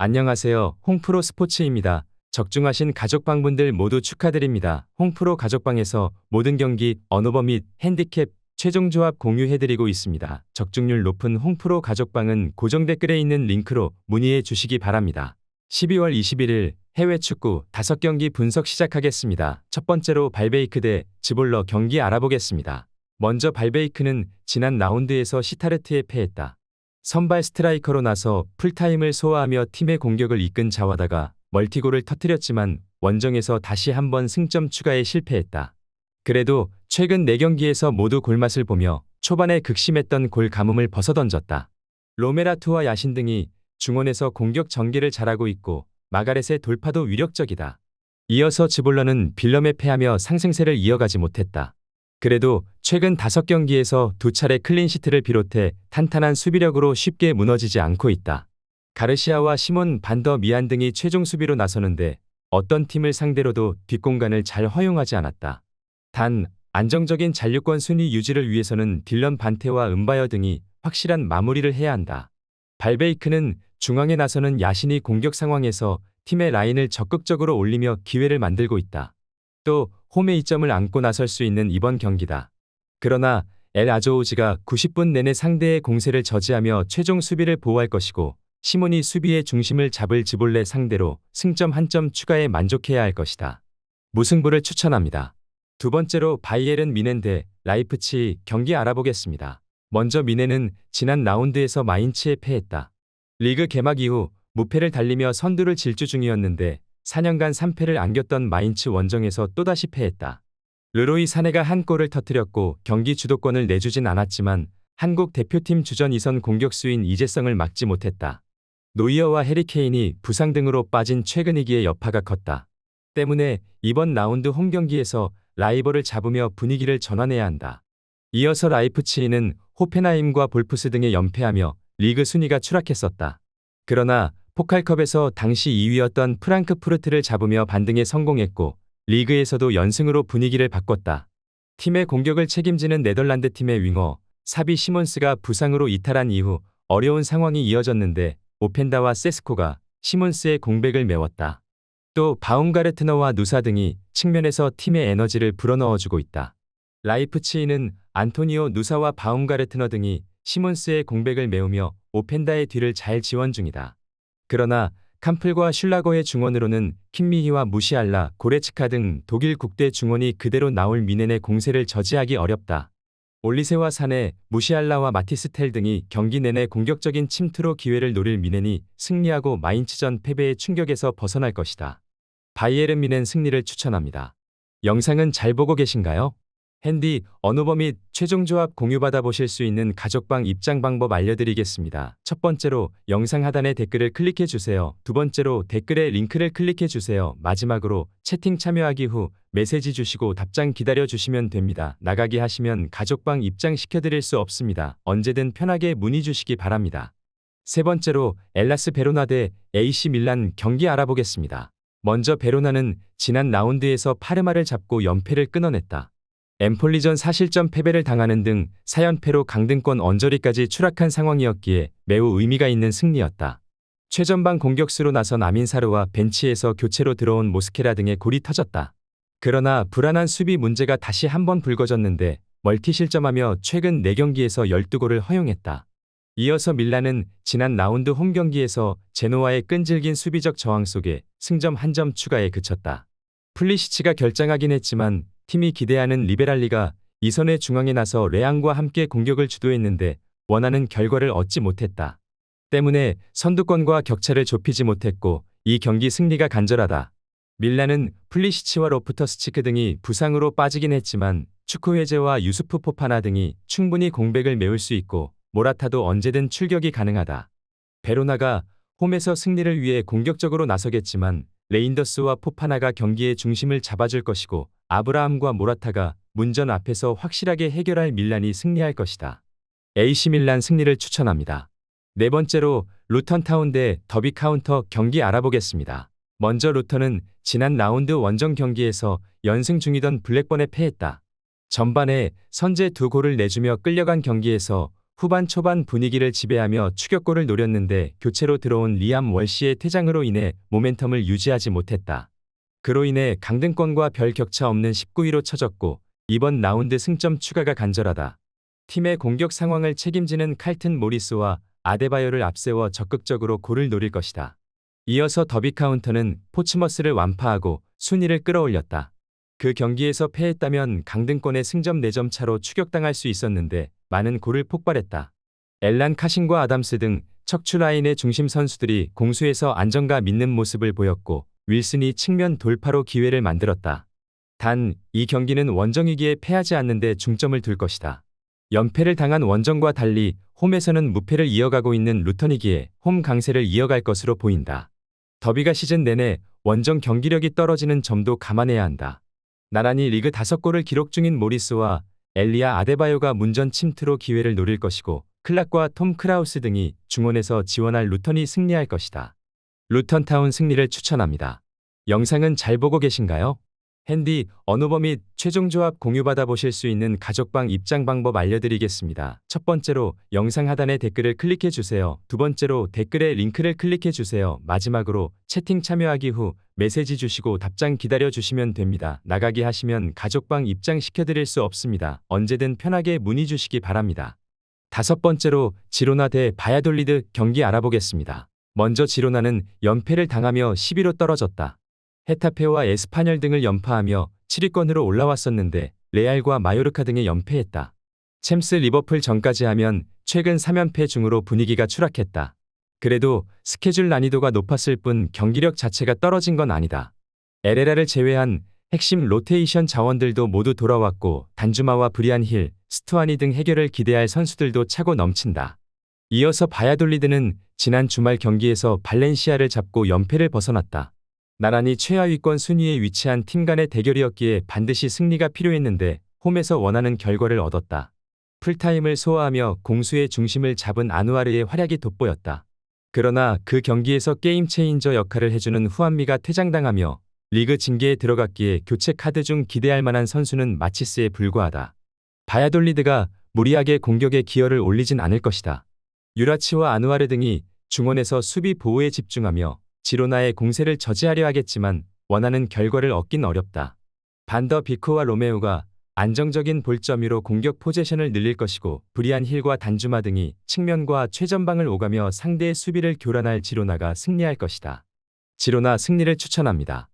안녕하세요. 홍프로 스포츠입니다. 적중하신 가족방분들 모두 축하드립니다. 홍프로 가족방에서 모든 경기, 언어버 및 핸디캡, 최종 조합 공유해드리고 있습니다. 적중률 높은 홍프로 가족방은 고정 댓글에 있는 링크로 문의해 주시기 바랍니다. 12월 21일 해외 축구 5경기 분석 시작하겠습니다. 첫 번째로 발베이크 대 지볼러 경기 알아보겠습니다. 먼저 발베이크는 지난 라운드에서 시타르트에 패했다. 선발 스트라이커로 나서 풀타임을 소화하며 팀의 공격을 이끈 자와다가 멀티골을 터뜨렸지만 원정에서 다시 한번 승점 추가에 실패했다. 그래도 최근 4경기에서 모두 골맛을 보며 초반에 극심했던 골 가뭄을 벗어던졌다. 로메라투와 야신 등이 중원에서 공격 전개를 잘하고 있고 마가렛의 돌파도 위력적이다. 이어서 지볼러는 빌럼에 패하며 상승세를 이어가지 못했다. 그래도 최근 5경기에서 두 차례 클린시트를 비롯해 탄탄한 수비력으로 쉽게 무너지지 않고 있다. 가르시아와 시몬 반더 미안 등이 최종 수비로 나서는데 어떤 팀을 상대로도 뒷공간을 잘 허용하지 않았다. 단 안정적인 잔류권 순위 유지를 위해서는 딜런 반테와 은바여 등이 확실한 마무리를 해야 한다. 발베이크는 중앙에 나서는 야신이 공격 상황에서 팀의 라인을 적극적으로 올리며 기회를 만들고 있다. 또 홈에 이점을 안고 나설 수 있는 이번 경기다. 그러나 엘 아조우지가 90분 내내 상대의 공세를 저지하며 최종 수비를 보호할 것이고 시몬이 수비의 중심을 잡을 지볼레 상대로 승점 한 점 추가에 만족해야 할 것이다. 무승부를 추천합니다. 두 번째로 바이에른 미넨 대 라이프치 경기 알아보겠습니다. 먼저 미넨은 지난 라운드에서 마인츠에 패했다. 리그 개막 이후 무패를 달리며 선두를 질주 중이었는데 4년간 3패를 안겼던 마인츠 원정에서 또다시 패했다. 르로이 사네가 한 골을 터뜨렸고 경기 주도권을 내주진 않았지만 한국 대표팀 주전 이선 공격수인 이재성을 막지 못했다. 노이어와 해리케인이 부상 등으로 빠진 최근 위기의 여파가 컸다. 때문에 이번 라운드 홈 경기에서 라이벌을 잡으며 분위기를 전환해야 한다. 이어서 라이프치히는 호펜하임과 볼프스 등에 연패하며 리그 순위가 추락했었다. 그러나 포칼컵에서 당시 2위였던 프랑크푸르트를 잡으며 반등에 성공했고 리그에서도 연승으로 분위기를 바꿨다. 팀의 공격을 책임지는 네덜란드 팀의 윙어 사비 시몬스가 부상으로 이탈한 이후 어려운 상황이 이어졌는데 오펜다와 세스코가 시몬스의 공백을 메웠다. 또 바움가르트너와 누사 등이 측면에서 팀의 에너지를 불어넣어주고 있다. 라이프치히는 안토니오 누사와 바움가르트너 등이 시몬스의 공백을 메우며 오펜다의 뒤를 잘 지원 중이다. 그러나 캄플과 슐라거의 중원으로는 킴미히와 무시알라, 고레츠카 등 독일 국대 중원이 그대로 나올 미넨의 공세를 저지하기 어렵다. 올리세와 사네, 무시알라와 마티스텔 등이 경기 내내 공격적인 침투로 기회를 노릴 미넨이 승리하고 마인츠전 패배의 충격에서 벗어날 것이다. 바이에른 미넨 승리를 추천합니다. 영상은 잘 보고 계신가요? 핸디, 언어버 및 최종 조합 공유받아 보실 수 있는 가족방 입장 방법 알려드리겠습니다. 첫 번째로 영상 하단에 댓글을 클릭해 주세요. 두 번째로 댓글에 링크를 클릭해 주세요. 마지막으로 채팅 참여하기 후 메시지 주시고 답장 기다려 주시면 됩니다. 나가기 하시면 가족방 입장 시켜드릴 수 없습니다. 언제든 편하게 문의 주시기 바랍니다. 세 번째로 엘라스 베로나 대 AC 밀란 경기 알아보겠습니다. 먼저 베로나는 지난 라운드에서 파르마를 잡고 연패를 끊어냈다. 엠폴리전 사실점 패배를 당하는 등 4연패로 강등권 언저리까지 추락한 상황이었기에 매우 의미가 있는 승리였다. 최전방 공격수로 나선 아민사르와 벤치에서 교체로 들어온 모스케라 등의 골이 터졌다. 그러나 불안한 수비 문제가 다시 한번 불거졌는데 멀티 실점하며 최근 4경기에서 12골을 허용했다. 이어서 밀라는 지난 라운드 홈 경기에서 제노와의 끈질긴 수비적 저항 속에 승점 한 점 추가에 그쳤다. 플리시치가 결장하긴 했지만 팀이 기대하는 리베랄리가 이선의 중앙에 나서 레앙과 함께 공격을 주도했는데 원하는 결과를 얻지 못했다. 때문에 선두권과 격차를 좁히지 못했고 이 경기 승리가 간절하다. 밀라는 플리시치와 로프터스치크 등이 부상으로 빠지긴 했지만 축구 해제와 유수프 포파나 등이 충분히 공백을 메울 수 있고 모라타도 언제든 출격이 가능하다. 베로나가 홈에서 승리를 위해 공격적으로 나서겠지만 레인더스와 포파나가 경기의 중심을 잡아줄 것이고 아브라함과 모라타가 문전 앞에서 확실하게 해결할 밀란이 승리할 것이다. AC 밀란 승리를 추천합니다. 네 번째로 루턴타운 대 더비 카운터 경기 알아보겠습니다. 먼저 루턴은 지난 라운드 원정 경기에서 연승 중이던 블랙번에 패했다. 전반에 선제 두 골을 내주며 끌려간 경기에서 후반 초반 분위기를 지배하며 추격골을 노렸는데 교체로 들어온 리암 월시의 퇴장으로 인해 모멘텀을 유지하지 못했다. 그로 인해 강등권과 별 격차 없는 19위로 쳐졌고 이번 라운드 승점 추가가 간절하다. 팀의 공격 상황을 책임지는 칼튼 모리스와 아데바요를 앞세워 적극적으로 골을 노릴 것이다. 이어서 더비 카운터는 포츠머스를 완파하고 순위를 끌어올렸다. 그 경기에서 패했다면 강등권의 승점 4점 차로 추격당할 수 있었는데 많은 골을 폭발했다. 엘란 카신과 아담스 등 척추 라인의 중심 선수들이 공수에서 안정감 있는 모습을 보였고 윌슨이 측면 돌파로 기회를 만들었다. 단, 이 경기는 원정이기에 패하지 않는 데 중점을 둘 것이다. 연패를 당한 원정과 달리 홈에서는 무패를 이어가고 있는 루턴이기에 홈 강세를 이어갈 것으로 보인다. 더비가 시즌 내내 원정 경기력이 떨어지는 점도 감안해야 한다. 나란히 리그 5골을 기록 중인 모리스와 엘리아 아데바요가 문전 침투로 기회를 노릴 것이고 클락과 톰 크라우스 등이 중원에서 지원할 루턴이 승리할 것이다. 루턴타운 승리를 추천합니다. 영상은 잘 보고 계신가요? 핸디, 언어버 및 최종 조합 공유받아 보실 수 있는 가족방 입장 방법 알려드리겠습니다. 첫 번째로 영상 하단에 댓글을 클릭해 주세요. 두 번째로 댓글에 링크를 클릭해 주세요. 마지막으로 채팅 참여하기 후 메시지 주시고 답장 기다려 주시면 됩니다. 나가기 하시면 가족방 입장 시켜드릴 수 없습니다. 언제든 편하게 문의 주시기 바랍니다. 다섯 번째로 지로나 대 바야돌리드 경기 알아보겠습니다. 먼저 지로나는 연패를 당하며 11호 떨어졌다. 헤타페와 에스파뇰 등을 연파하며 7위권으로 올라왔었는데 레알과 마요르카 등에 연패했다. 챔스 리버풀 전까지 하면 최근 3연패 중으로 분위기가 추락했다. 그래도 스케줄 난이도가 높았을 뿐 경기력 자체가 떨어진 건 아니다. 에레라를 제외한 핵심 로테이션 자원들도 모두 돌아왔고 단주마와 브리안 힐, 스투아니 등 해결을 기대할 선수들도 차고 넘친다. 이어서 바야돌리드는 지난 주말 경기에서 발렌시아를 잡고 연패를 벗어났다. 나란히 최하위권 순위에 위치한 팀 간의 대결이었기에 반드시 승리가 필요했는데 홈에서 원하는 결과를 얻었다. 풀타임을 소화하며 공수의 중심을 잡은 아누아르의 활약이 돋보였다. 그러나 그 경기에서 게임 체인저 역할을 해주는 후안미가 퇴장당하며 리그 징계에 들어갔기에 교체 카드 중 기대할 만한 선수는 마치스에 불과하다. 바야돌리드가 무리하게 공격에 기여를 올리진 않을 것이다. 유라치와 아누아르 등이 중원에서 수비 보호에 집중하며 지로나의 공세를 저지하려 하겠지만 원하는 결과를 얻긴 어렵다. 반더 비코와 로메오가 안정적인 볼점위로 공격 포제션을 늘릴 것이고 브리안 힐과 단주마 등이 측면과 최전방을 오가며 상대의 수비를 교란할 지로나가 승리할 것이다. 지로나 승리를 추천합니다.